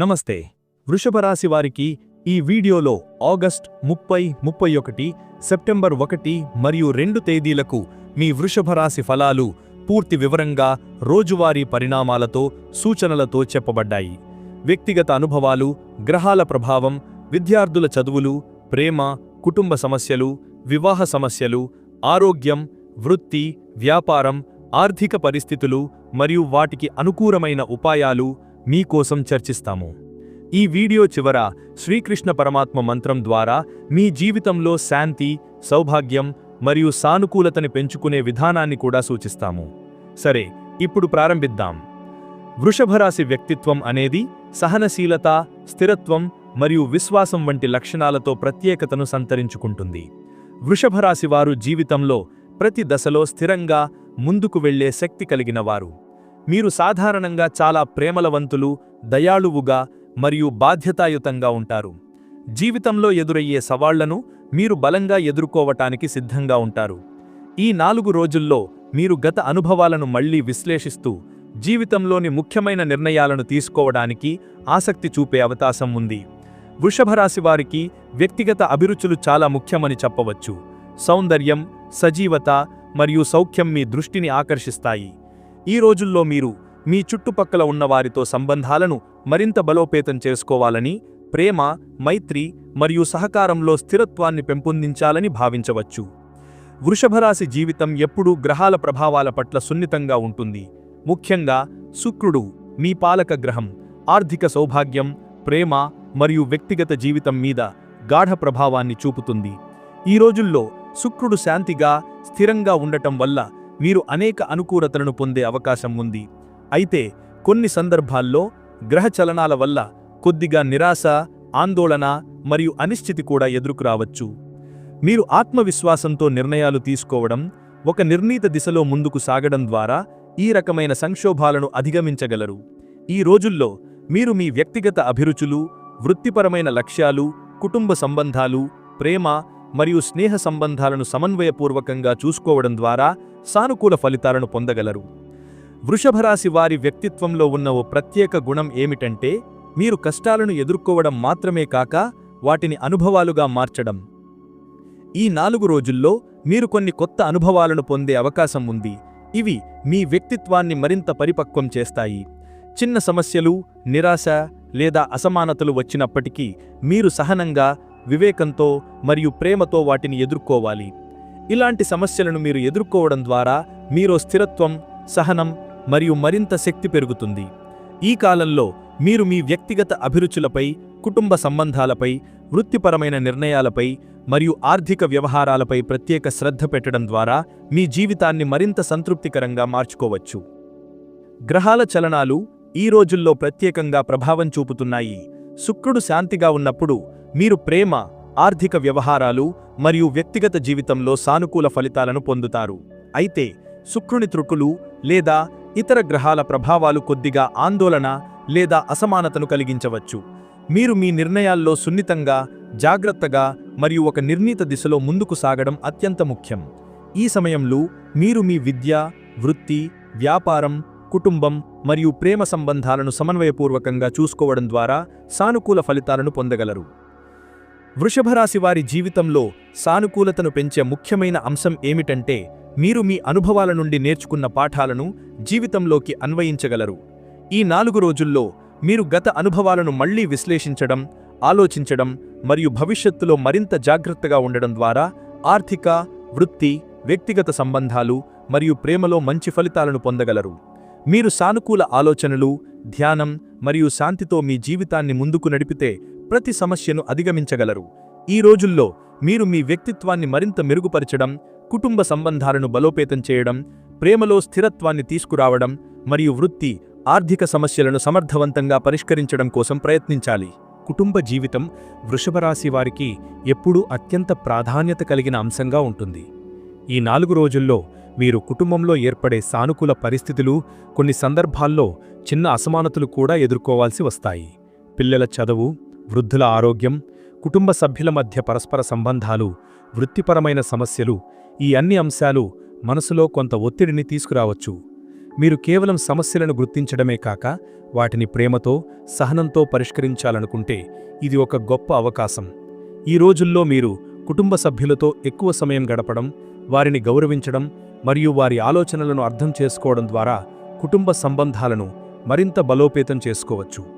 నమస్తే. వృషభరాశి వారికి ఈ వీడియోలో ఆగస్ట్ ముప్పై ముప్పై ఒకటి సెప్టెంబర్ ఒకటి మరియు రెండు తేదీలకు మీ వృషభరాశి ఫలాలు పూర్తి వివరంగా రోజువారీ పరిణామాలతో సూచనలతో చెప్పబడ్డాయి. వ్యక్తిగత అనుభవాలు గ్రహాల ప్రభావం విద్యార్థుల చదువులు ప్రేమ కుటుంబ సమస్యలు వివాహ సమస్యలు ఆరోగ్యం వృత్తి వ్యాపారం ఆర్థిక పరిస్థితులు మరియు వాటికి అనుకూలమైన ఉపాయాలు మీకోసం చర్చిస్తాము. ఈ వీడియో చివర శ్రీకృష్ణ పరమాత్మ మంత్రం ద్వారా మీ జీవితంలో శాంతి సౌభాగ్యం మరియు సానుకూలతని పెంచుకునే విధానాన్ని కూడా సూచిస్తాము. సరే ఇప్పుడు ప్రారంభిద్దాం. వృషభరాశి వ్యక్తిత్వం అనేది సహనశీలత స్థిరత్వం మరియు విశ్వాసం వంటి లక్షణాలతో ప్రత్యేకతను సంతరించుకుంటుంది. వృషభరాశి వారు జీవితంలో ప్రతి దశలో స్థిరంగా ముందుకు వెళ్ళే శక్తి కలిగిన వారు. మీరు సాధారణంగా చాలా ప్రేమలవంతులు దయాళువుగా మరియు బాధ్యతాయుతంగా ఉంటారు. జీవితంలో ఎదురయ్యే సవాళ్ళను మీరు బలంగా ఎదుర్కోవటానికి సిద్ధంగా ఉంటారు. ఈ నాలుగు రోజుల్లో మీరు గత అనుభవాలను మళ్ళీ విశ్లేషిస్తూ జీవితంలోని ముఖ్యమైన నిర్ణయాలను తీసుకోవడానికి ఆసక్తి చూపే అవకాశం ఉంది. వృషభరాశి వారికి వ్యక్తిగత అభిరుచులు చాలా ముఖ్యమని చెప్పవచ్చు. సౌందర్యం సజీవత మరియు సౌఖ్యం మీ దృష్టిని ఆకర్షిస్తాయి. ఈ రోజుల్లో మీరు మీ చుట్టుపక్కల ఉన్నవారితో సంబంధాలను మరింత బలోపేతం చేసుకోవాలని ప్రేమ మైత్రి మరియు సహకారంలో స్థిరత్వాన్ని పెంపొందించాలని భావించవచ్చు. వృషభరాశి జీవితం ఎప్పుడూ గ్రహాల ప్రభావాల పట్ల సున్నితంగా ఉంటుంది. ముఖ్యంగా శుక్రుడు మీ పాలక గ్రహం ఆర్థిక సౌభాగ్యం ప్రేమ మరియు వ్యక్తిగత జీవితం మీద గాఢ ప్రభావాన్ని చూపుతుంది. ఈ రోజుల్లో శుక్రుడు శాంతిగా స్థిరంగా ఉండటం వల్ల మీరు అనేక అనుకూలతలను పొందే అవకాశం ఉంది. అయితే కొన్ని సందర్భాల్లో గ్రహ చలనాల వల్ల కొద్దిగా నిరాశ ఆందోళన మరియు అనిశ్చితి కూడా ఎదురుకురావచ్చు మీరు ఆత్మవిశ్వాసంతో నిర్ణయాలు తీసుకోవడం ఒక నిర్ణీత దిశలో ముందుకు సాగడం ద్వారా ఈ రకమైన సంక్షోభాలను అధిగమించగలరు. ఈ రోజుల్లో మీరు మీ వ్యక్తిగత అభిరుచులు వృత్తిపరమైన లక్ష్యాలు కుటుంబ సంబంధాలు ప్రేమ మరియు స్నేహ సంబంధాలను సమన్వయపూర్వకంగా చూసుకోవడం ద్వారా సానుకూల ఫలితాలను పొందగలరు. వృషభరాశి వారి వ్యక్తిత్వంలో ఉన్న ఓ ప్రత్యేక గుణం ఏమిటంటే మీరు కష్టాలను ఎదుర్కోవడం మాత్రమే కాక వాటిని అనుభవాలుగా మార్చడం. ఈ నాలుగు రోజుల్లో మీరు కొన్ని కొత్త అనుభవాలను పొందే అవకాశం ఉంది. ఇవి మీ వ్యక్తిత్వాన్ని మరింత పరిపక్వం చేస్తాయి. చిన్న సమస్యలు నిరాశ లేదా అసమానతలు వచ్చినప్పటికీ మీరు సహనంగా వివేకంతో మరియు ప్రేమతో వాటిని ఎదుర్కోవాలి. ఇలాంటి సమస్యలను మీరు ఎదుర్కోవడం ద్వారా మీరో స్థిరత్వం సహనం మరియు మరింత శక్తి పెరుగుతుంది. ఈ కాలంలో మీరు మీ వ్యక్తిగత అభిరుచులపై కుటుంబ సంబంధాలపై వృత్తిపరమైన నిర్ణయాలపై మరియు ఆర్థిక వ్యవహారాలపై ప్రత్యేక శ్రద్ధ పెట్టడం ద్వారా మీ జీవితాన్ని మరింత సంతృప్తికరంగా మార్చుకోవచ్చు. గ్రహాల చలనాలు ఈ రోజుల్లో ప్రత్యేకంగా ప్రభావం చూపుతున్నాయి. శుక్రుడు శాంతిగా ఉన్నప్పుడు మీరు ప్రేమ ఆర్థిక వ్యవహారాలు మరియు వ్యక్తిగత జీవితంలో సానుకూల ఫలితాలను పొందుతారు. అయితే శుక్రుని త్రుకులు లేదా ఇతర గ్రహాల ప్రభావాలు కొద్దిగా ఆందోళన లేదా అసమానతను కలిగించవచ్చు. మీరు మీ నిర్ణయాల్లో సున్నితంగా జాగ్రత్తగా మరియు ఒక నిర్ణీత దిశలో ముందుకు సాగడం అత్యంత ముఖ్యం. ఈ సమయంలో మీరు మీ విద్య వృత్తి వ్యాపారం కుటుంబం మరియు ప్రేమ సంబంధాలను సమన్వయపూర్వకంగా చూసుకోవడం ద్వారా సానుకూల ఫలితాలను పొందగలరు. వృషభరాశి వారి జీవితంలో సానుకూలతను పెంచే ముఖ్యమైన అంశం ఏమిటంటే మీరు మీ అనుభవాల నుండి నేర్చుకున్న పాఠాలను జీవితంలోకి అన్వయించగలరు. ఈ నాలుగు రోజుల్లో మీరు గత అనుభవాలను మళ్ళీ విశ్లేషించడం ఆలోచించడం మరియు భవిష్యత్తులో మరింత జాగ్రత్తగా ఉండడం ద్వారా ఆర్థిక వృత్తి వ్యక్తిగత సంబంధాలు మరియు ప్రేమలో మంచి ఫలితాలను పొందగలరు. మీరు సానుకూల ఆలోచనలు ధ్యానం మరియు శాంతితో మీ జీవితాన్ని ముందుకు నడిపితే ప్రతి సమస్యను అధిగమించగలరు. ఈ రోజుల్లో మీరు మీ వ్యక్తిత్వాన్ని మరింత మెరుగుపరచడం కుటుంబ సంబంధాలను బలోపేతం చేయడం ప్రేమలో స్థిరత్వాన్ని తీసుకురావడం మరియు వృత్తి ఆర్థిక సమస్యలను సమర్థవంతంగా పరిష్కరించడం కోసం ప్రయత్నించాలి. కుటుంబ జీవితం వృషభరాశి వారికి ఎప్పుడూ అత్యంత ప్రాధాన్యత కలిగిన అంశంగా ఉంటుంది. ఈ నాలుగు రోజుల్లో మీరు కుటుంబంలో ఏర్పడే సానుకూల పరిస్థితులు కొన్ని సందర్భాల్లో చిన్న అసమానతలు కూడా ఎదుర్కోవాల్సి వస్తాయి. పిల్లల చదువు వృద్ధుల ఆరోగ్యం కుటుంబ సభ్యుల మధ్య పరస్పర సంబంధాలు వృత్తిపరమైన సమస్యలు ఈ అన్ని అంశాలు మనసులో కొంత ఒత్తిడిని తీసుకురావచ్చు. మీరు కేవలం సమస్యలను గుర్తించడమే కాక వాటిని ప్రేమతో సహనంతో పరిష్కరించాలనుకుంటే ఇది ఒక గొప్ప అవకాశం. ఈ రోజుల్లో మీరు కుటుంబ సభ్యులతో ఎక్కువ సమయం గడపడం వారిని గౌరవించడం మరియు వారి ఆలోచనలను అర్థం చేసుకోవడం ద్వారా కుటుంబ సంబంధాలను మరింత బలోపేతం చేసుకోవచ్చు.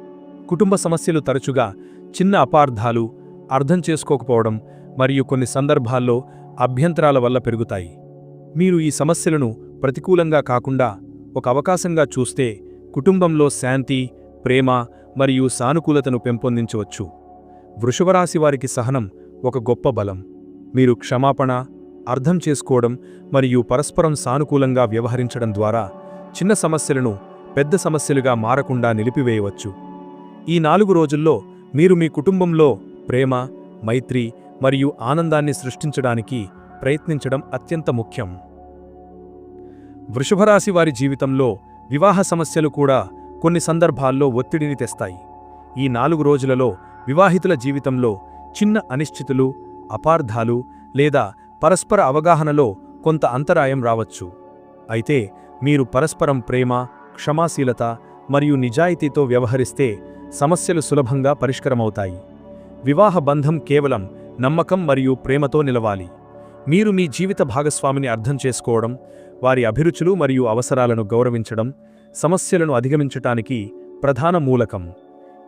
కుటుంబ సమస్యలు తరచుగా చిన్న అపార్థాలు అర్థం చేసుకోకపోవడం మరియు కొన్ని సందర్భాల్లో అభ్యంతరాల వల్ల పెరుగుతాయి. మీరు ఈ సమస్యలను ప్రతికూలంగా కాకుండా ఒక అవకాశంగా చూస్తే కుటుంబంలో శాంతి ప్రేమ మరియు సానుకూలతను పెంపొందించవచ్చు. వృషభరాశి వారికి సహనం ఒక గొప్ప బలం. మీరు క్షమాపణ అర్థం చేసుకోవడం మరియు పరస్పరం సానుకూలంగా వ్యవహరించడం ద్వారా చిన్న సమస్యలను పెద్ద సమస్యలుగా మారకుండా నిలిపివేయవచ్చు. ఈ నాలుగు రోజుల్లో మీరు మీ కుటుంబంలో ప్రేమ మైత్రి మరియు ఆనందాన్ని సృష్టించడానికి ప్రయత్నించడం అత్యంత ముఖ్యం. వృషభరాశి వారి జీవితంలో వివాహ సమస్యలు కూడా కొన్ని సందర్భాల్లో ఒత్తిడిని తెస్తాయి. ఈ నాలుగు రోజులలో వివాహితుల జీవితంలో చిన్న అనిశ్చితులు అపార్థాలు లేదా పరస్పర అవగాహనలో కొంత అంతరాయం రావచ్చు. అయితే మీరు పరస్పరం ప్రేమ క్షమాశీలత మరియు నిజాయితీతో వ్యవహరిస్తే సమస్యలు సులభంగా పరిష్కరమవుతాయి. వివాహ బంధం కేవలం నమ్మకం మరియు ప్రేమతో నిలవాలి. మీరు మీ జీవిత భాగస్వామిని అర్థం చేసుకోవడం వారి అభిరుచులు మరియు అవసరాలను గౌరవించడం సమస్యలను అధిగమించటానికి ప్రధాన మూలకం.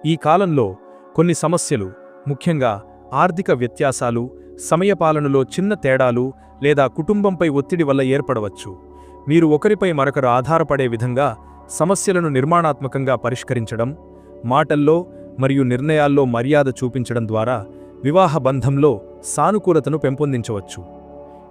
ఈ కాలంలో కొన్ని సమస్యలు ముఖ్యంగా ఆర్థిక వ్యత్యాసాలు సమయపాలనలో చిన్న తేడాలు లేదా కుటుంబంపై ఒత్తిడి వల్ల ఏర్పడవచ్చు. మీరు ఒకరిపై మరొకరు ఆధారపడే విధంగా సమస్యలను నిర్మాణాత్మకంగా పరిష్కరించడం మాటల్లో మరియు నిర్ణయాల్లో మర్యాద చూపించడం ద్వారా వివాహ బంధంలో సానుకూలతను పెంపొందించవచ్చు.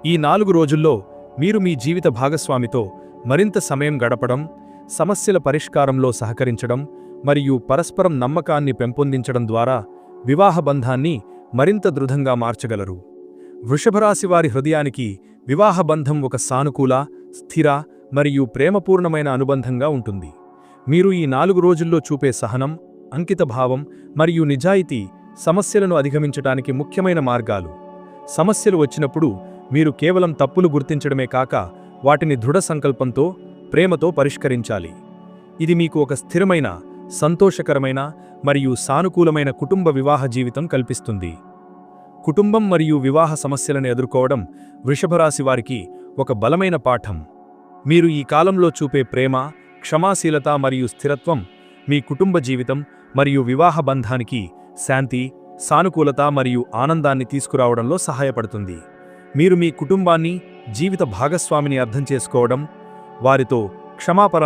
ఈ నాలుగు రోజుల్లో మీరు మీ జీవిత భాగస్వామితో మరింత సమయం గడపడం సమస్యల పరిష్కారంలో సహకరించడం మరియు పరస్పరం నమ్మకాన్ని పెంపొందించడం ద్వారా వివాహ బంధాన్ని మరింత దృఢంగా మార్చగలరు. వృషభరాశి వారి హృదయానికి వివాహ బంధం ఒక సానుకూల స్థిర మరియు ప్రేమపూర్ణమైన అనుబంధంగా ఉంటుంది. మీరు ఈ నాలుగు రోజుల్లో చూపే సహనం అంకితభావం మరియు నిజాయితీ సమస్యలను అధిగమించటానికి ముఖ్యమైన మార్గాలు. సమస్యలు వచ్చినప్పుడు మీరు కేవలం తప్పులు గుర్తించడమే కాక వాటిని దృఢ సంకల్పంతో ప్రేమతో పరిష్కరించాలి. ఇది మీకు ఒక స్థిరమైన సంతోషకరమైన మరియు సానుకూలమైన కుటుంబ వివాహ జీవితం కల్పిస్తుంది. కుటుంబం మరియు వివాహ సమస్యలను ఎదుర్కోవడం వృషభరాశి వారికి ఒక బలమైన పాఠం. మీరు ఈ కాలంలో చూపే ప్రేమ క్షమాశీలత మరియు స్థిరత్వం మీ కుటుంబ జీవితం మరియు వివాహ బంధానికి శాంతి సానుకూలత మరియు ఆనందాన్ని తీసుకురావడంలో సహాయపడుతుంది. మీరు మీ కుటుంబాన్ని జీవిత భాగస్వామిని అర్థం చేసుకోవడం వారితో క్షమాపణ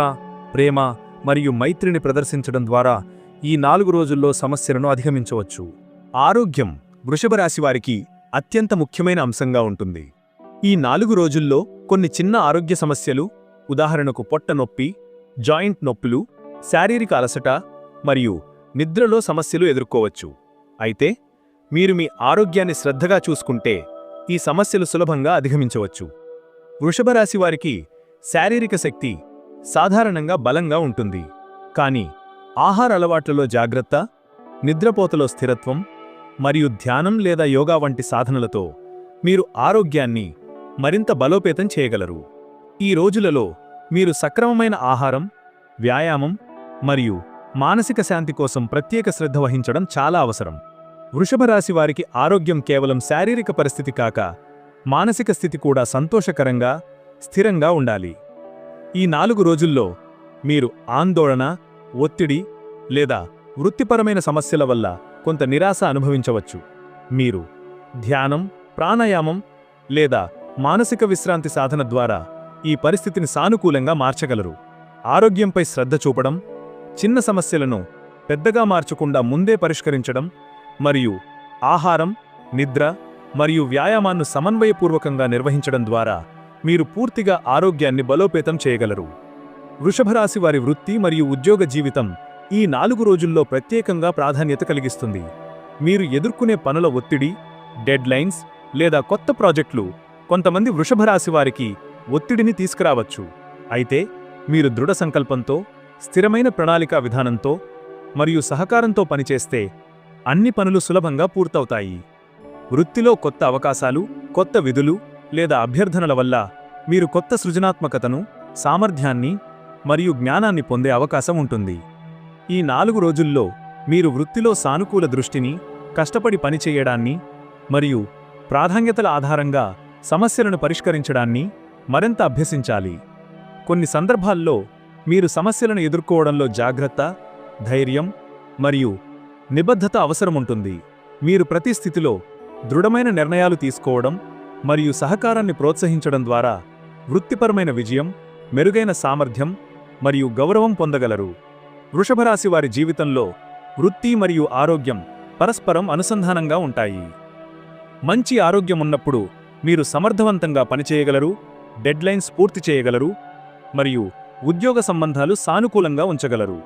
ప్రేమ మరియు మైత్రిని ప్రదర్శించడం ద్వారా ఈ నాలుగు రోజుల్లో సమస్యలను అధిగమించవచ్చు. ఆరోగ్యం వృషభరాశి వారికి అత్యంత ముఖ్యమైన అంశంగా ఉంటుంది. ఈ నాలుగు రోజుల్లో కొన్ని చిన్న ఆరోగ్య సమస్యలు ఉదాహరణకు పొట్ట నొప్పి జాయింట్ నొప్పులు శారీరక అలసట మరియు నిద్రలో సమస్యలు ఎదుర్కోవచ్చు. అయితే మీరు మీ ఆరోగ్యాన్ని శ్రద్ధగా చూసుకుంటే ఈ సమస్యలు సులభంగా అధిగమించవచ్చు. వృషభరాశి వారికి శారీరక శక్తి సాధారణంగా బలంగా ఉంటుంది. కానీ ఆహార అలవాట్లలో జాగ్రత్త నిద్రపోతలో స్థిరత్వం మరియు ధ్యానం లేదా యోగా వంటి సాధనలతో మీరు ఆరోగ్యాన్ని మరింత బలోపేతం చేయగలరు. ఈ రోజులలో మీరు సక్రమమైన ఆహారం వ్యాయామం మరియు మానసిక శాంతి కోసం ప్రత్యేక శ్రద్ధ వహించడం చాలా అవసరం. వృషభ రాశి వారికి ఆరోగ్యం కేవలం శారీరక పరిస్థితి కాక మానసిక స్థితి కూడా సంతోషకరంగా స్థిరంగా ఉండాలి. ఈ నాలుగు రోజుల్లో మీరు ఆందోళన ఒత్తిడి లేదా వృత్తిపరమైన సమస్యల వల్ల కొంత నిరాశ అనుభవించవచ్చు. మీరు ధ్యానం ప్రాణాయామం లేదా మానసిక విశ్రాంతి సాధన ద్వారా ఈ పరిస్థితిని సానుకూలంగా మార్చగలరు. ఆరోగ్యంపై శ్రద్ధ చూపడం చిన్న సమస్యలను పెద్దగా మార్చకుండా ముందే పరిష్కరించడం మరియు ఆహారం నిద్ర మరియు వ్యాయామాన్ని సమన్వయపూర్వకంగా నిర్వహించడం ద్వారా మీరు పూర్తిగా ఆరోగ్యాన్ని బలోపేతం చేయగలరు. వృషభరాశి వారి వృత్తి మరియు ఉద్యోగ జీవితం ఈ నాలుగు రోజుల్లో ప్రత్యేకంగా ప్రాధాన్యత కలిగిస్తుంది. మీరు ఎదుర్కొనే పనుల ఒత్తిడి డెడ్లైన్స్ లేదా కొత్త ప్రాజెక్టులు కొంతమంది వృషభరాశి వారికి ఒత్తిడిని తీసుకురావచ్చు. అయితే మీరు దృఢ సంకల్పంతో స్థిరమైన ప్రణాళికా విధానంతో మరియు సహకారంతో పనిచేస్తే అన్ని పనులు సులభంగా పూర్తవుతాయి. వృత్తిలో కొత్త అవకాశాలు కొత్త విధులు లేదా అభ్యర్థనల వల్ల మీరు కొత్త సృజనాత్మకతను సామర్థ్యాన్ని మరియు జ్ఞానాన్ని పొందే అవకాశం ఉంటుంది. ఈ నాలుగు రోజుల్లో మీరు వృత్తిలో సానుకూల దృష్టిని కష్టపడి పనిచేయడాన్ని మరియు ప్రాధాన్యతల ఆధారంగా సమస్యలను పరిష్కరించడాన్ని మరింత అభ్యసించాలి. కొన్ని సందర్భాల్లో మీరు సమస్యలను ఎదుర్కోవడంలో జాగ్రత్త ధైర్యం మరియు నిబద్ధత అవసరముంటుంది. మీరు ప్రతి స్థితిలో దృఢమైన నిర్ణయాలు తీసుకోవడం మరియు సహకారాన్ని ప్రోత్సహించడం ద్వారా వృత్తిపరమైన విజయం మెరుగైన సామర్థ్యం మరియు గౌరవం పొందగలరు. వృషభరాశి వారి జీవితంలో వృత్తి మరియు ఆరోగ్యం పరస్పరం అనుసంధానంగా ఉంటాయి. మంచి ఆరోగ్యం ఉన్నప్పుడు మీరు సమర్థవంతంగా పనిచేయగలరు డెడ్లైన్స్ పూర్తి చేయగలరు మరియు ఉద్యోగ సంబంధాలు సానుకూలంగా ఉంచగలరు.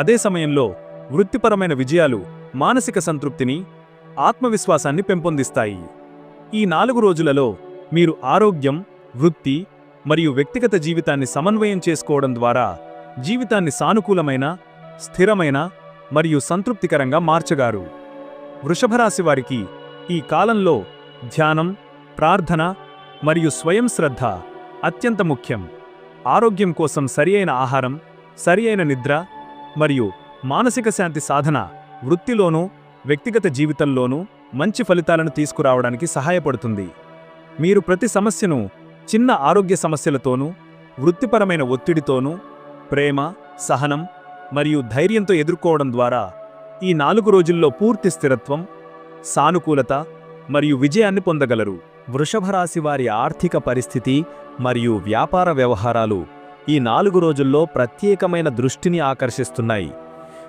అదే సమయంలో వృత్తిపరమైన విజయాలు మానసిక సంతృప్తిని ఆత్మవిశ్వాసాన్ని పెంపొందిస్తాయి. ఈ నాలుగు రోజులలో మీరు ఆరోగ్యం వృత్తి మరియు వ్యక్తిగత జీవితాన్ని సమన్వయం చేసుకోవడం ద్వారా జీవితాన్ని సానుకూలమైన స్థిరమైన మరియు సంతృప్తికరంగా మార్చగారు వృషభరాశి వారికి ఈ కాలంలో ధ్యానం ప్రార్థన మరియు స్వయం శ్రద్ధ అత్యంత ముఖ్యం. ఆరోగ్యం కోసం సరియైన ఆహారం సరియైన నిద్ర మరియు మానసిక శాంతి సాధన వృత్తిలోనూ వ్యక్తిగత జీవితంలోనూ మంచి ఫలితాలను తీసుకురావడానికి సహాయపడుతుంది. మీరు ప్రతి సమస్యను చిన్న ఆరోగ్య సమస్యలతోనూ వృత్తిపరమైన ఒత్తిడితోనూ ప్రేమ సహనం మరియు ధైర్యంతో ఎదుర్కోవడం ద్వారా ఈ నాలుగు రోజుల్లో పూర్తి స్థిరత్వం సానుకూలత మరియు విజయాన్ని పొందగలరు. వృషభ రాశి వారి ఆర్థిక పరిస్థితి మరియు వ్యాపార వ్యవహారాలు ఈ నాలుగు రోజుల్లో ప్రత్యేకమైన దృష్టిని ఆకర్షిస్తున్నాయి.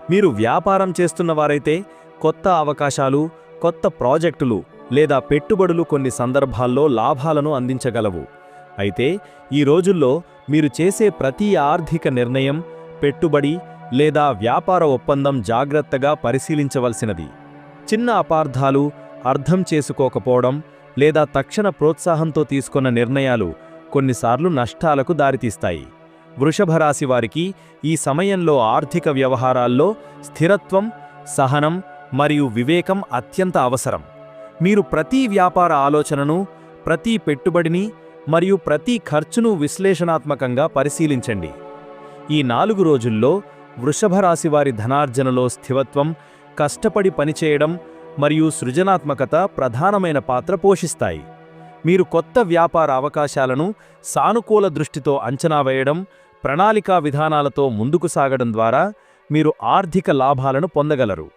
మీరు వ్యాపారం చేస్తున్నవారైతే కొత్త అవకాశాలు కొత్త ప్రాజెక్టులు లేదా పెట్టుబడులు కొన్ని సందర్భాల్లో లాభాలను అందించగలవు. అయితే ఈ రోజుల్లో మీరు చేసే ప్రతి ఆర్థిక నిర్ణయం పెట్టుబడి లేదా వ్యాపార ఒప్పందం జాగ్రత్తగా పరిశీలించవలసినది. చిన్న అపార్థాలు అర్థం చేసుకోకపోవడం లేదా తక్షణ ప్రోత్సాహంతో తీసుకున్న నిర్ణయాలు కొన్నిసార్లు నష్టాలకు దారితీస్తాయి. వృషభరాశి వారికి ఈ సమయంలో ఆర్థిక వ్యవహారాల్లో స్థిరత్వం సహనం మరియు వివేకం అత్యంత అవసరం. మీరు ప్రతి వ్యాపార ఆలోచనను ప్రతి పెట్టుబడిని మరియు ప్రతి ఖర్చును విశ్లేషణాత్మకంగా పరిశీలించండి. ఈ నాలుగు రోజుల్లో వృషభరాశివారి వారి ధనార్జనలో స్థివత్వం కష్టపడి పనిచేయడం మరియు సృజనాత్మకత ప్రధానమైన పాత్ర పోషిస్తాయి. మీరు కొత్త వ్యాపార అవకాశాలను సానుకూల దృష్టితో అంచనా వేయడం ప్రణాళికా విధానాలతో ముందుకు సాగడం ద్వారా మీరు ఆర్థిక లాభాలను పొందగలరు.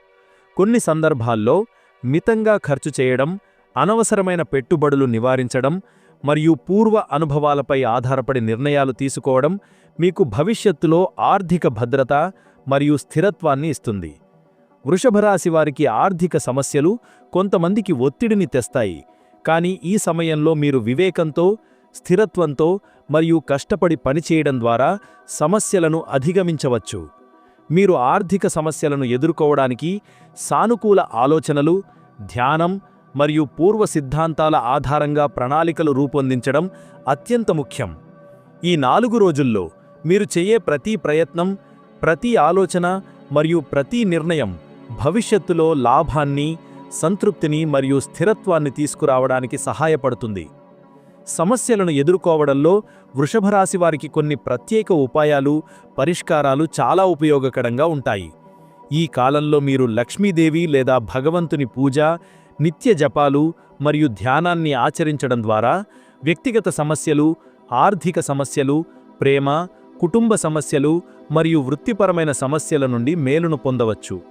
కొన్ని సందర్భాల్లో మితంగా ఖర్చు చేయడం అనవసరమైన పెట్టుబడులు నివారించడం మరియు పూర్వ అనుభవాలపై ఆధారపడి నిర్ణయాలు తీసుకోవడం మీకు భవిష్యత్తులో ఆర్థిక భద్రత మరియు స్థిరత్వాన్ని ఇస్తుంది. వృషభరాశి వారికి ఆర్థిక సమస్యలు కొంతమందికి ఒత్తిడిని తెస్తాయి. కానీ ఈ సమయంలో మీరు వివేకంతో స్థిరత్వంతో మరియు కష్టపడి పనిచేయడం ద్వారా సమస్యలను అధిగమించవచ్చు. మీరు ఆర్థిక సమస్యలను ఎదుర్కోవడానికి సానుకూల ఆలోచనలు ధ్యానం మరియు పూర్వ సిద్ధాంతాల ఆధారంగా ప్రణాళికలు రూపొందించడం అత్యంత ముఖ్యం. ఈ నాలుగు రోజుల్లో మీరు చేయే ప్రతి ప్రయత్నం ప్రతి ఆలోచన మరియు ప్రతి నిర్ణయం భవిష్యత్తులో లాభాన్ని సంతృప్తిని మరియు స్థిరత్వాన్ని తీసుకురావడానికి సహాయపడుతుంది. సమస్యలను ఎదుర్కోవడంలో వృషభరాశి వారికి కొన్ని ప్రత్యేక ఉపాయాలు పరిష్కారాలు చాలా ఉపయోగకరంగా ఉంటాయి. ఈ కాలంలో మీరు లక్ష్మీదేవి లేదా భగవంతుని పూజ నిత్య జపాలు మరియు ధ్యానాన్ని ఆచరించడం ద్వారా వ్యక్తిగత సమస్యలు ఆర్థిక సమస్యలు ప్రేమ కుటుంబ సమస్యలు మరియు వృత్తిపరమైన సమస్యల నుండి మేలును పొందవచ్చు.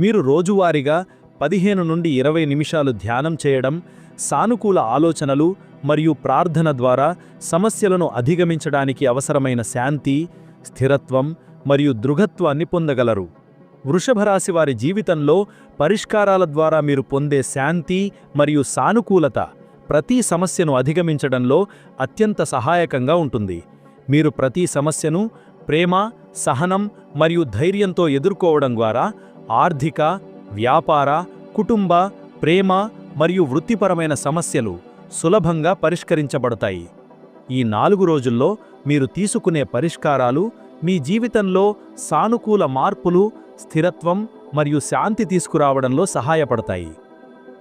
మీరు రోజువారీగా పదిహేను నుండి ఇరవై నిమిషాలు ధ్యానం చేయడం సానుకూల ఆలోచనలు మరియు ప్రార్థన ద్వారా సమస్యలను అధిగమించడానికి అవసరమైన శాంతి స్థిరత్వం మరియు దృఢత్వాన్ని పొందగలరు. వృషభరాశి వారి జీవితంలో పరిష్కారాల ద్వారా మీరు పొందే శాంతి మరియు సానుకూలత ప్రతి సమస్యను అధిగమించడంలో అత్యంత సహాయకంగా ఉంటుంది. మీరు ప్రతి సమస్యను ప్రేమ సహనం మరియు ధైర్యంతో ఎదుర్కోవడం ద్వారా ఆర్థిక వ్యాపార కుటుంబ ప్రేమ మరియు వృత్తిపరమైన సమస్యలు సులభంగా పరిష్కరించబడతాయి. ఈ నాలుగు రోజుల్లో మీరు తీసుకునే పరిష్కారాలు మీ జీవితంలో సానుకూల మార్పులు స్థిరత్వం మరియు శాంతి తీసుకురావడంలో సహాయపడతాయి.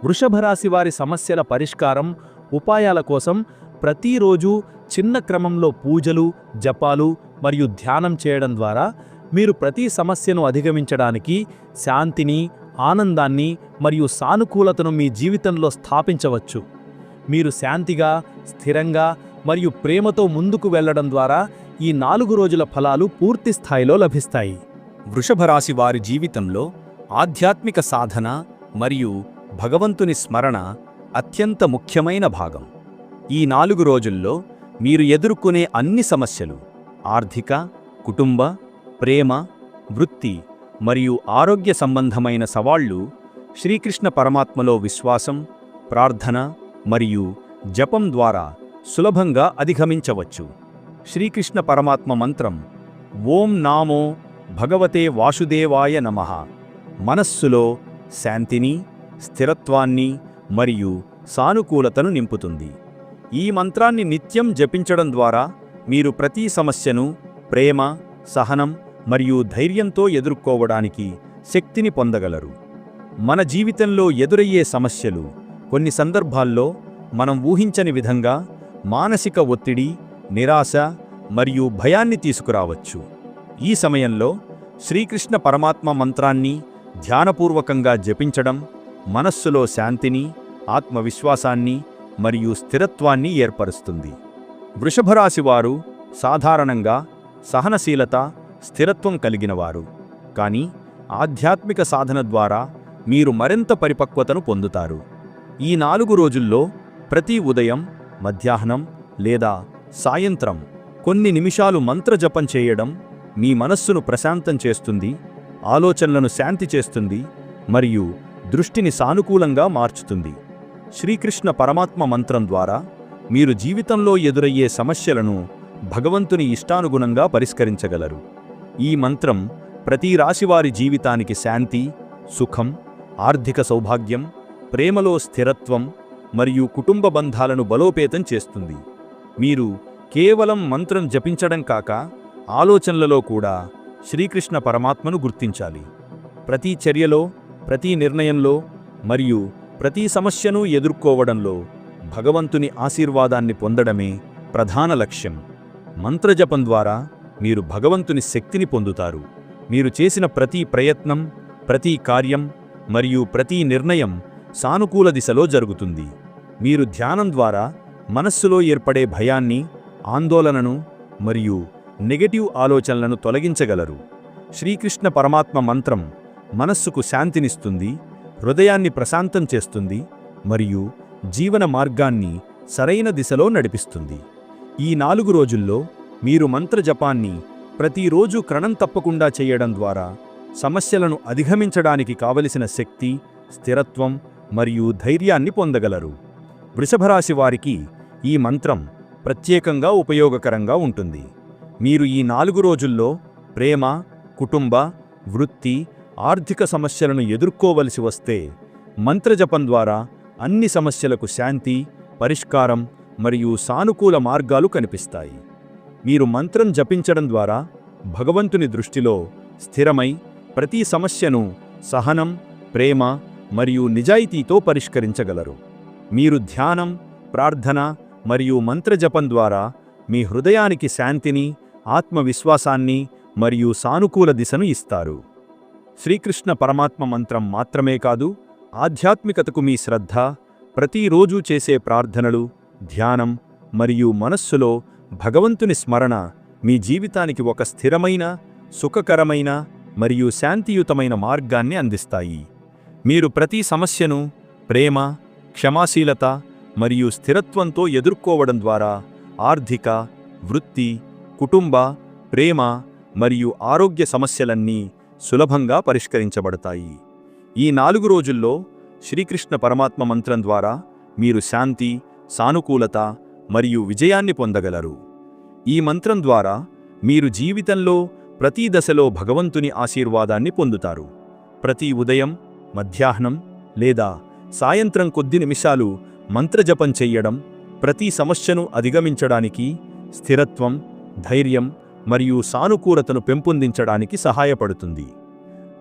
వృషభరాశి వారి సమస్యల పరిష్కారం ఉపాయాల కోసం ప్రతిరోజు చిన్న క్రమంలో పూజలు జపాలు మరియు ధ్యానం చేయడం ద్వారా మీరు ప్రతి సమస్యను అధిగమించడానికి శాంతిని ఆనందాన్ని మరియు సానుకూలతను మీ జీవితంలో స్థాపించవచ్చు. మీరు శాంతిగా స్థిరంగా మరియు ప్రేమతో ముందుకు వెళ్ళడం ద్వారా ఈ నాలుగు రోజుల ఫలాలు పూర్తి స్థాయిలో లభిస్తాయి. వృషభరాశి వారి జీవితంలో ఆధ్యాత్మిక సాధన మరియు భగవంతుని స్మరణ అత్యంత ముఖ్యమైన భాగం. ఈ నాలుగు రోజుల్లో మీరు ఎదుర్కొనే అన్ని సమస్యలు ఆర్థిక కుటుంబ ప్రేమ వృత్తి మరియు ఆరోగ్య సంబంధమైన సవాళ్ళు శ్రీకృష్ణ పరమాత్మలో విశ్వాసం ప్రార్థన మరియు జపం ద్వారా సులభంగా అధిగమించవచ్చు. శ్రీకృష్ణ పరమాత్మ మంత్రం ఓం నామో భగవతే వాసుదేవాయ నమః. మనస్సులో శాంతిని స్థిరత్వాన్ని మరియు సానుకూలతను నింపుతుంది. ఈ మంత్రాన్ని నిత్యం జపించడం ద్వారా మీరు ప్రతి సమస్యను ప్రేమ సహనం మరియు ధైర్యంతో ఎదుర్కోవడానికి శక్తిని పొందగలరు. మన జీవితంలో ఎదురయ్యే సమస్యలు కొన్ని సందర్భాల్లో మనం ఊహించని విధంగా మానసిక ఒత్తిడి నిరాశ మరియు భయాన్ని తీసుకురావచ్చు. ఈ సమయంలో శ్రీకృష్ణ పరమాత్మ మంత్రాన్ని ధ్యానపూర్వకంగా జపించడం మనస్సులో శాంతిని ఆత్మవిశ్వాసాన్ని మరియు స్థిరత్వాన్ని ఏర్పరుస్తుంది. వృషభరాశి వారు సాధారణంగా సహనశీలత స్థిరత్వం కలిగినవారు. కానీ ఆధ్యాత్మిక సాధన ద్వారా మీరు మరింత పరిపక్వతను పొందుతారు. ఈ నాలుగు రోజుల్లో ప్రతి ఉదయం మధ్యాహ్నం లేదా సాయంత్రం కొన్ని నిమిషాలు మంత్రజపం చేయడం మీ మనస్సును ప్రశాంతం చేస్తుంది ఆలోచనలను శాంతి చేస్తుంది మరియు దృష్టిని సానుకూలంగా మార్చుతుంది. శ్రీకృష్ణ పరమాత్మ మంత్రం ద్వారా మీరు జీవితంలో ఎదురయ్యే సమస్యలను భగవంతుని ఇష్టానుగుణంగా పరిష్కరించగలరు. ఈ మంత్రం ప్రతి రాశివారి జీవితానికి శాంతి సుఖం ఆర్థిక సౌభాగ్యం ప్రేమలో స్థిరత్వం మరియు కుటుంబ బంధాలను బలోపేతం చేస్తుంది. మీరు కేవలం మంత్రం జపించడం కాక ఆలోచనలలో కూడా శ్రీకృష్ణ పరమాత్మను గుర్తించాలి. ప్రతి చర్యలో ప్రతి నిర్ణయంలో మరియు ప్రతి సమస్యను ఎదుర్కోవడంలో భగవంతుని ఆశీర్వాదాన్ని పొందడమే ప్రధాన లక్ష్యం. మంత్రజపం ద్వారా మీరు భగవంతుని శక్తిని పొందుతారు. మీరు చేసిన ప్రతి ప్రయత్నం ప్రతి కార్యం మరియు ప్రతి నిర్ణయం సానుకూల దిశలో జరుగుతుంది. మీరు ధ్యానం ద్వారా మనస్సులో ఏర్పడే భయాన్ని ఆందోళనను మరియు నెగటివ్ ఆలోచనలను తొలగించగలరు. శ్రీకృష్ణ పరమాత్మ మంత్రం మనస్సుకు శాంతినిస్తుంది హృదయాన్ని ప్రశాంతం చేస్తుంది మరియు జీవన మార్గాన్ని సరైన దిశలో నడిపిస్తుంది. ఈ నాలుగు రోజుల్లో మీరు మంత్రజపాన్ని ప్రతిరోజు క్రణం తప్పకుండా చేయడం ద్వారా సమస్యలను అధిగమించడానికి కావలసిన శక్తి స్థిరత్వం మరియు ధైర్యాన్ని పొందగలరు. వృషభరాశి వారికి ఈ మంత్రం ప్రత్యేకంగా ఉపయోగకరంగా ఉంటుంది. మీరు ఈ నాలుగు రోజుల్లో ప్రేమ కుటుంబ వృత్తి ఆర్థిక సమస్యలను ఎదుర్కోవలసి వస్తే మంత్రజపం ద్వారా అన్ని సమస్యలకు శాంతి పరిష్కారం మరియు సానుకూల మార్గాలు కనిపిస్తాయి. మీరు మంత్రం జపించడం ద్వారా భగవంతుని దృష్టిలో స్థిరమై ప్రతి సమస్యను సహనం ప్రేమ మరియు నిజాయితీతో పరిష్కరించగలరు. మీరు ధ్యానం ప్రార్థన మరియు మంత్రజపం ద్వారా మీ హృదయానికి శాంతిని ఆత్మవిశ్వాసాన్ని మరియు సానుకూల దిశను ఇస్తారు. శ్రీకృష్ణ పరమాత్మ మంత్రం మాత్రమే కాదు ఆధ్యాత్మికతకు మీ శ్రద్ధ ప్రతిరోజూ చేసే ప్రార్థనలు ధ్యానం మరియు మనస్సులో భగవంతుని స్మరణ మీ జీవితానికి ఒక స్థిరమైన సుఖకరమైన మరియు శాంతియుతమైన మార్గాన్ని అందిస్తాయి. మీరు ప్రతి సమస్యను ప్రేమ క్షమాశీలత మరియు స్థిరత్వంతో ఎదుర్కోవడం ద్వారా ఆర్థిక వృత్తి కుటుంబ ప్రేమ మరియు ఆరోగ్య సమస్యలన్నీ సులభంగా పరిష్కరించబడతాయి. ఈ నాలుగు రోజుల్లో శ్రీకృష్ణ పరమాత్మ మంత్రం ద్వారా మీరు శాంతి సానుకూలత మరియు విజయాన్ని పొందగలరు. ఈ మంత్రం ద్వారా మీరు జీవితంలో ప్రతి దశలో భగవంతుని ఆశీర్వాదాన్ని పొందుతారు. ప్రతి ఉదయం మధ్యాహ్నం లేదా సాయంత్రం కొద్ది నిమిషాలు మంత్రజపం చెయ్యడం ప్రతి సమస్యను అధిగమించడానికి స్థిరత్వం ధైర్యం మరియు సానుకూలతను పెంపొందించడానికి సహాయపడుతుంది.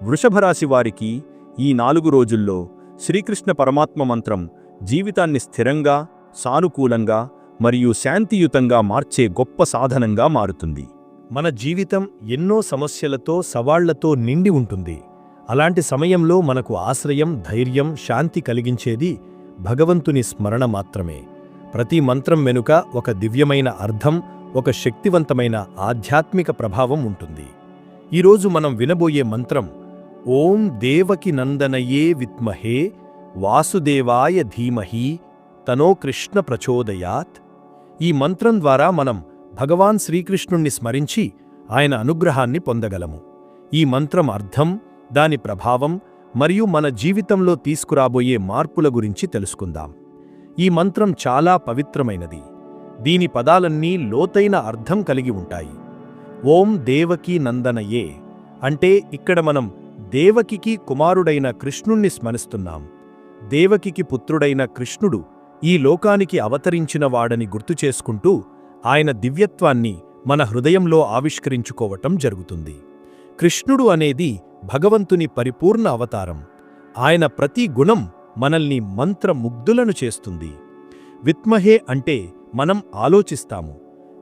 వృషభరాశి వారికి ఈ నాలుగు రోజుల్లో శ్రీకృష్ణ పరమాత్మ మంత్రం జీవితాన్ని స్థిరంగా సానుకూలంగా మరియు శాంతియుతంగా మార్చే గొప్ప సాధనంగా మారుతుంది. మన జీవితం ఎన్నో సమస్యలతో సవాళ్ళతో నిండి ఉంటుంది. అలాంటి సమయంలో మనకు ఆశ్రయం ధైర్యం శాంతి కలిగించేది భగవంతుని స్మరణ మాత్రమే. ప్రతి మంత్రం వెనుక ఒక దివ్యమైన అర్థం ఒక శక్తివంతమైన ఆధ్యాత్మిక ప్రభావం ఉంటుంది. ఈరోజు మనం వినబోయే మంత్రం ఓం దేవకి నందనయే విద్మహే వాసుదేవాయ ధీమహి తనో కృష్ణ ప్రచోదయాత్. ఈ మంత్రం ద్వారా మనం భగవాన్ శ్రీకృష్ణుణ్ణి స్మరించి ఆయన అనుగ్రహాన్ని పొందగలము. ఈ మంత్రం అర్థం దాని ప్రభావం మరియు మన జీవితంలో తీసుకురాబోయే మార్పుల గురించి తెలుసుకుందాం. ఈ మంత్రం చాలా పవిత్రమైనది. దీని పదాలన్నీ లోతైన అర్థం కలిగి ఉంటాయి. ఓం దేవకీ నందనయే అంటే ఇక్కడ మనం దేవకికి కుమారుడైన కృష్ణుణ్ణి స్మరిస్తున్నాం. దేవకికి పుత్రుడైన కృష్ణుడు ఈ లోకానికి అవతరించిన వాడని గుర్తుచేసుకుంటూ ఆయన దివ్యత్వాన్ని మన హృదయంలో ఆవిష్కరించుకోవటం జరుగుతుంది. కృష్ణుడు అనేది భగవంతుని పరిపూర్ణ అవతారం. ఆయన ప్రతి గుణం మనల్ని మంత్రముగ్ధులను చేస్తుంది. విత్మహే అంటే మనం ఆలోచిస్తాము.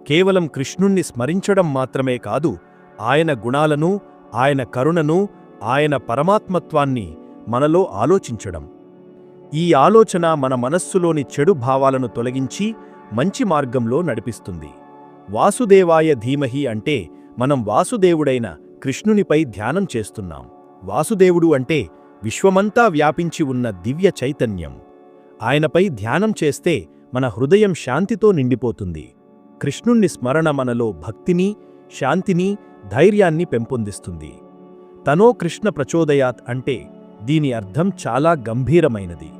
కేవలం కృష్ణుణ్ణి స్మరించడం మాత్రమే కాదు ఆయన గుణాలను ఆయన కరుణను ఆయన పరమాత్మత్వాన్ని మనలో ఆలోచించడం. ఈ ఆలోచన మన మనస్సులోని చెడు భావాలను తొలగించి మంచి మార్గంలో నడిపిస్తుంది. వాసుదేవాయ ధీమహి అంటే మనం వాసుదేవుడైన కృష్ణునిపై ధ్యానం చేస్తున్నాం. వాసుదేవుడు అంటే విశ్వమంతా వ్యాపించి ఉన్న దివ్య చైతన్యం. ఆయనపై ధ్యానం చేస్తే మన హృదయం శాంతితో నిండిపోతుంది. కృష్ణుణ్ణి స్మరణ మనలో భక్తిని శాంతిని ధైర్యాన్ని పెంపొందిస్తుంది. తనో కృష్ణ ప్రచోదయాత్ అంటే దీని అర్థం చాలా గంభీరమైనది.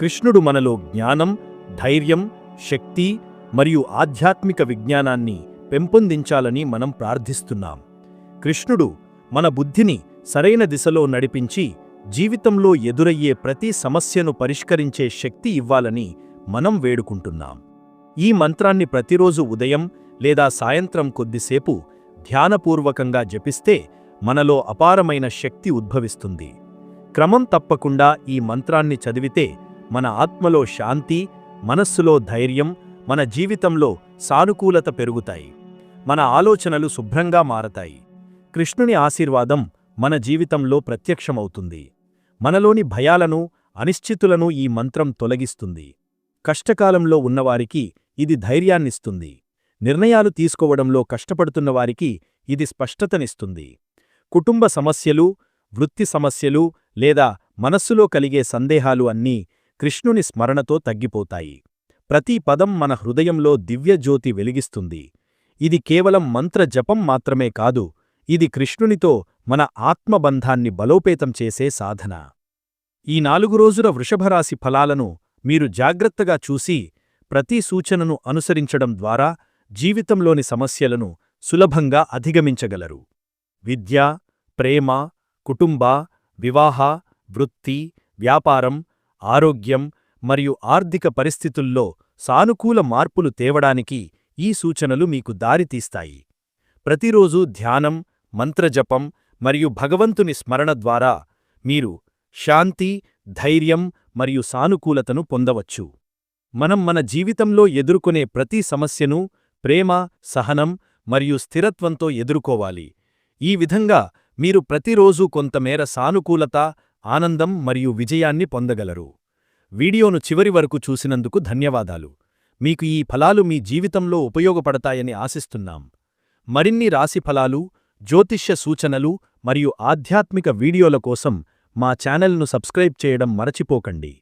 కృష్ణుడు మనలో జ్ఞానం ధైర్యం శక్తి మరియు ఆధ్యాత్మిక విజ్ఞానాన్ని పెంపొందించాలని మనం ప్రార్థిస్తున్నాం. కృష్ణుడు మన బుద్ధిని సరైన దిశలో నడిపించి జీవితంలో ఎదురయ్యే ప్రతి సమస్యను పరిష్కరించే శక్తి ఇవ్వాలని మనం వేడుకుంటున్నాం. ఈ మంత్రాన్ని ప్రతిరోజు ఉదయం లేదా సాయంత్రం కొద్దిసేపు ధ్యానపూర్వకంగా జపిస్తే మనలో అపారమైన శక్తి ఉద్భవిస్తుంది. క్రమం తప్పకుండా ఈ మంత్రాన్ని చదివితే మన ఆత్మలో శాంతి మనస్సులో ధైర్యం మన జీవితంలో సానుకూలత పెరుగుతాయి. మన ఆలోచనలు శుభ్రంగా మారతాయి. కృష్ణుని ఆశీర్వాదం మన జీవితంలో ప్రత్యక్షమవుతుంది. మనలోని భయాలను అనిశ్చితులను ఈ మంత్రం తొలగిస్తుంది. కష్టకాలంలో ఉన్నవారికి ఇది ధైర్యాన్నిస్తుంది. నిర్ణయాలు తీసుకోవడంలో కష్టపడుతున్నవారికి ఇది స్పష్టతనిస్తుంది. కుటుంబ సమస్యలు వృత్తి సమస్యలు లేదా మనస్సులో కలిగే సందేహాలు అన్నీ కృష్ణుని స్మరణతో తగ్గిపోతాయి. ప్రతి పదం మన హృదయంలో దివ్యజ్యోతి వెలిగిస్తుంది. ఇది కేవలం మంత్ర జపం మాత్రమే కాదు ఇది కృష్ణునితో మన ఆత్మబంధాన్ని బలోపేతం చేసే సాధన. ఈ నాలుగు రోజుల వృషభరాశి ఫలాలను మీరు జాగ్రత్తగా చూసి ప్రతి సూచనను అనుసరించడం ద్వారా జీవితంలోని సమస్యలను సులభంగా అధిగమించగలరు. విద్య ప్రేమ కుటుంబ వివాహ వృత్తి వ్యాపారం ఆరోగ్యం మరియు ఆర్థిక పరిస్థితుల్లో సానుకూల మార్పులు తేవడానికి ఈ సూచనలు మీకు దారితీస్తాయి. ప్రతిరోజూ ధ్యానం మంత్రజపం మరియు భగవంతుని స్మరణ ద్వారా మీరు శాంతి ధైర్యం మరియు సానుకూలతను పొందవచ్చు. మనం మన జీవితంలో ఎదుర్కొనే ప్రతి సమస్యను ప్రేమ సహనం మరియు స్థిరత్వంతో ఎదుర్కోవాలి. ఈ విధంగా మీరు ప్రతిరోజూ కొంతమేర సానుకూలత ఆనందం మరియు విజయాన్ని పొందగలరు. వీడియోను చివరి వరకు చూసినందుకు ధన్యవాదాలు. మీకు ఈ ఫలాలు మీ జీవితంలో ఉపయోగపడతాయని ఆశిస్తున్నాం. మరిన్ని రాశి ఫలాలు జ్యోతిష్య సూచనలు మరియు ఆధ్యాత్మిక వీడియోల కోసం మా ఛానల్ను సబ్స్క్రైబ్ చేయడం మరచిపోకండి.